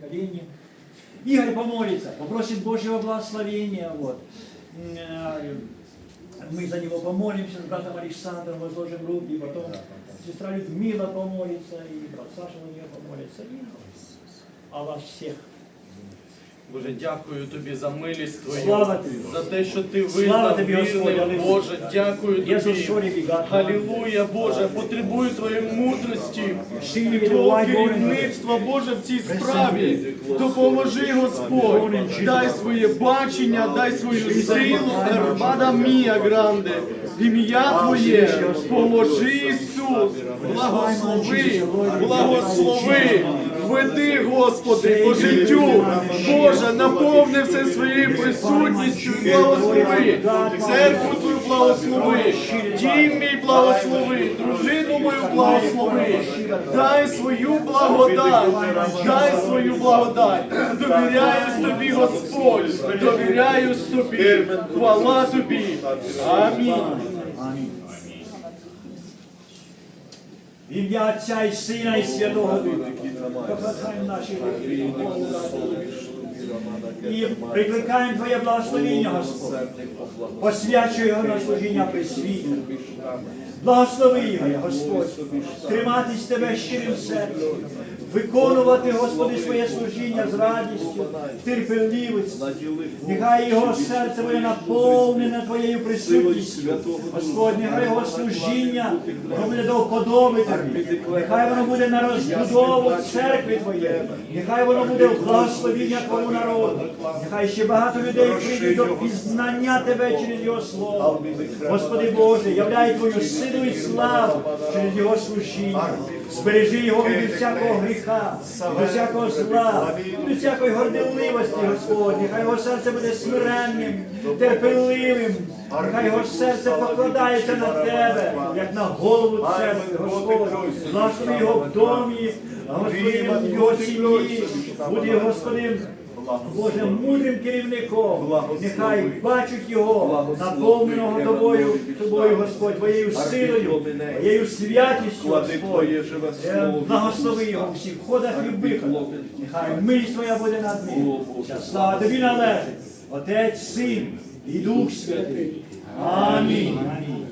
колени. Игорь помолится, попросит Божьего благословения. Вот. Э, Мы за него помолимся, с братом Александром возложим руки, и потом сестра Людмила помолится, и брат Саша на нее помолится. И а вас всех. Боже, дякую тобі за милість твою, Слава тобі. за те, що ти визнав тобі, вірним, алілуя. Боже, дякую тобі. Халілуя, Боже, потребую твоєї мудрості, і Твого керівництва, Боже, в цій справі. Допоможи, Господь, дай своє бачення, дай свою силу, Ербада Мія Гранде, ім'я Твоє, поможи Ісус, благослови, благослови, веди, Господи, по життю, Боже, наповни все своєю присутністю і благослови, церкву Твою благослови, дім мій благослови, дружину мою благослови, дай свою благодать, дай свою благодать, довіряюсь тобі, Господь, довіряюсь тобі, хвала тобі, амінь. В ім'я Отця і Сина і Святого Духа. Покладаємо наші руки. І прикликаємо Твоє благословіння, Господь. Посвячуй його на служіння присвіту. Благослови його, Господь, триматись Тебе щирим серцем, виконувати, Господи, своє служіння з радістю, терпеливістю. Нехай його серце буде наповнене Твоєю присутністю. Господь, нехай його служіння воно буде до вподоби Тобі. Нехай воно буде на розбудову церкви Твоєї. Нехай воно буде в благословіння Твого народу. Нехай ще багато людей прийдуть до пізнання Тебе через Його Слово. Господи Боже, являй Твою силу і славу через Його служіння. Збережи його від всякого гріха, від всякого зла, від всякої горделивості, Господь. Нехай його серце буде смиренним, терпеливим. Нехай його серце покладається на тебе, як на голову церкви, Господь. Благослови його в домі, Господи, його сім'ї. Будь, Господи, Боже, мудрим керівником, нехай бачать його, наповненого тобою, тобою, Господь, твоєю силою, твоєю святістю, Господь. Е, Благослови його всіх входах і виходах. Нехай милість твоя буде над ним. Слава тобі належить. Отець, Син і Дух Святий. Амінь. Амінь.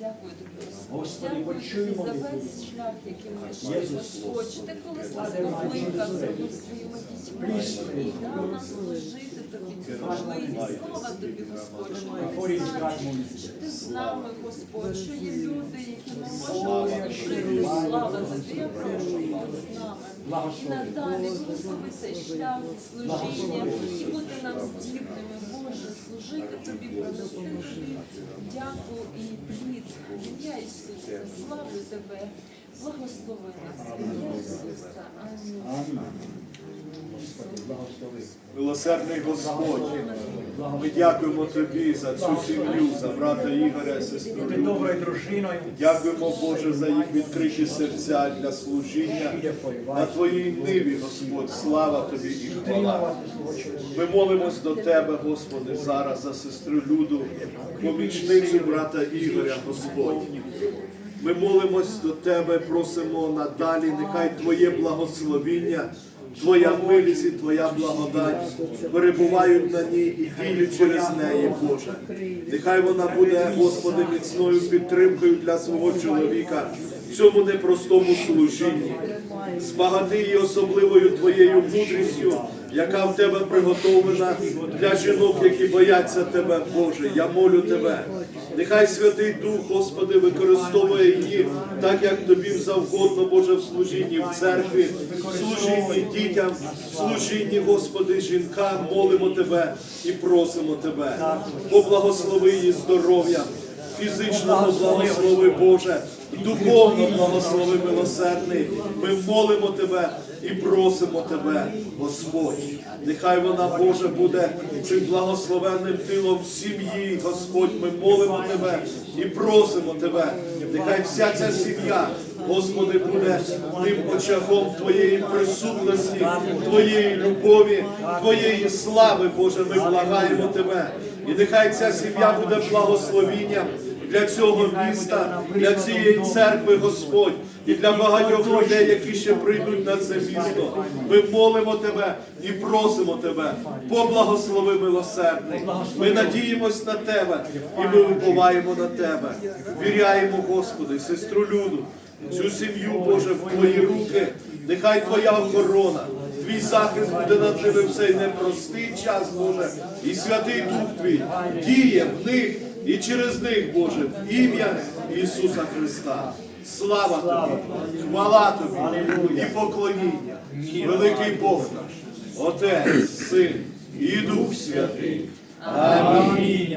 Дякую тобі, Господь. Господи, Дякую почуй тобі за весь шлях, який ми йшли. Господь. Ти колись нас Ладе, мать, покликав зробив своїми дітьми і дав нам служити тобі цю можливість. Слава тобі, Господь, що ми мій. що ти з нами, Господь, що є люди, які ми можемо служити. Слава тобі, я прошу, Бог з нами. І надалі благослови цей шлях і служіння, і бути нам здібними, Боже, служити тобі, принести тобі дяку і плід. Славлю тебе, благослови нас, Ісуса. Амінь. Милосердний Господь, ми дякуємо Тобі за цю сім'ю, за брата Ігоря, сестру доброю дружиною. Дякуємо, Боже, за їх відкриті серця для служіння. На Твоїй ниві, Господь, слава Тобі і хвала. Ми молимось до Тебе, Господи, зараз за сестру Люду, помічницю брата Ігоря, Господь. Ми молимось до Тебе, просимо надалі, нехай Твоє благословіння, Твоя милість і Твоя благодать перебувають на ній і діють через неї, Боже. Нехай вона буде, Господи, міцною підтримкою для свого чоловіка в цьому непростому служінні. Збагати її особливою Твоєю мудрістю, яка в Тебе приготовлена для жінок, які бояться Тебе, Боже. Я молю Тебе. Нехай Святий Дух, Господи, використовує її так, як тобі завгодно, Боже, в служінні в церкві, в служінні дітям, в служінні, Господи, жінкам. Молимо Тебе і просимо Тебе. Поблагослови її здоров'я, фізичного благослови, Боже, духовно благослови милосердний. Ми молимо Тебе і просимо Тебе, Господь. Нехай вона, Боже, буде цим благословенним тилом сім'ї, Господь. Ми молимо Тебе і просимо Тебе. Нехай вся ця сім'я, Господи, буде тим очагом Твоєї присутності, Твоєї любові, Твоєї слави, Боже. Ми благаємо Тебе. І нехай ця сім'я буде благословінням для цього міста, для цієї церкви, Господь, і для багатьох людей, які ще прийдуть на це місто. Ми молимо Тебе і просимо Тебе, поблагослови милосердний. Ми надіємось на Тебе і ми уповаємо на Тебе. Віряємо, Господи, сестру Люду, цю сім'ю, Боже, в Твої руки. Нехай Твоя охорона, Твій захист буде над ними в цей непростий час, Боже, і Святий Дух Твій діє в них і через них, Боже, в ім'я Ісуса Христа. Слава Тобі, хвала Тобі і поклоніння. Великий Бог наш, Отець, Син і Дух Святий. Амінь.